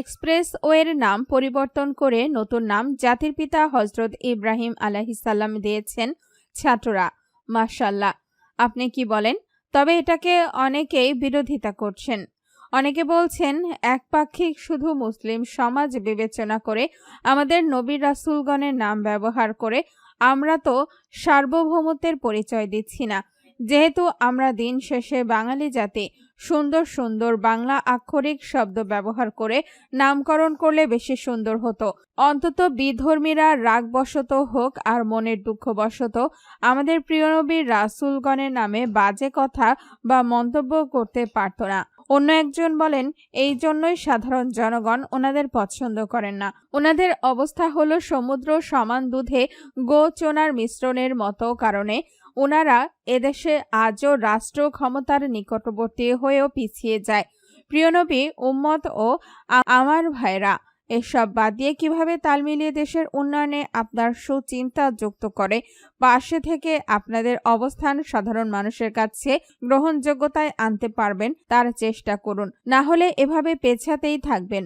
এক্সপ্রেসওয়ের নাম পরিবর্তন করে নতুন নাম জাতির পিতা হজরত ইব্রাহিম আলাহিসাল্লাম দিয়েছেন ছাত্ররা। মাশাল্লাহ আপনি কি বলেন? তবে এটাকে অনেকেই বিরোধিতা করছেন। অনেকে বলছেন, একপাক্ষিক শুধু মুসলিম সমাজ বিবেচনা করে আমাদের নবী রাসুলগণের নাম ব্যবহার করে আমরা তো সার্বভৌমত্বের পরিচয় দিচ্ছি না। যেহেতু আমরা দিন শেষে বাঙালি জাতি, সুন্দর সুন্দর বাংলা আক্ষরিক শব্দ ব্যবহার করে নামকরণ করলে বেশি সুন্দর হতো। অন্তত বিধর্মীরা রাগবশত হোক আর মনের দুঃখবশত আমাদের প্রিয়নবীর রাসুলগণের নামে বাজে কথা বা মন্তব্য করতে পারত না। অন্য একজন বলেন, এই জন্যই সাধারণ জনগণ ওনাদের পছন্দ করেন না। ওনাদের অবস্থা হল সমুদ্র সমান দুধে গোচনার মিশ্রণের মতো কারণে ওনারা এদেশে আজও রাষ্ট্র ক্ষমতার নিকটবর্তী হয়েও পিছিয়ে যায়। প্রিয়নবী উম্মত ও আমার ভাইরা এসব বাদ দিয়ে কীভাবে তাল মিলিয়ে দেশের উন্নয়নে আপনার সুচিন্তা যুক্ত করে? পাশে থেকে আপনাদের অবস্থান সাধারণ মানুষের কাছে গ্রহণযোগ্যতায় আনতে পারবেন, তার চেষ্টা করুন। না হলে এভাবে পেছাতেই থাকবেন।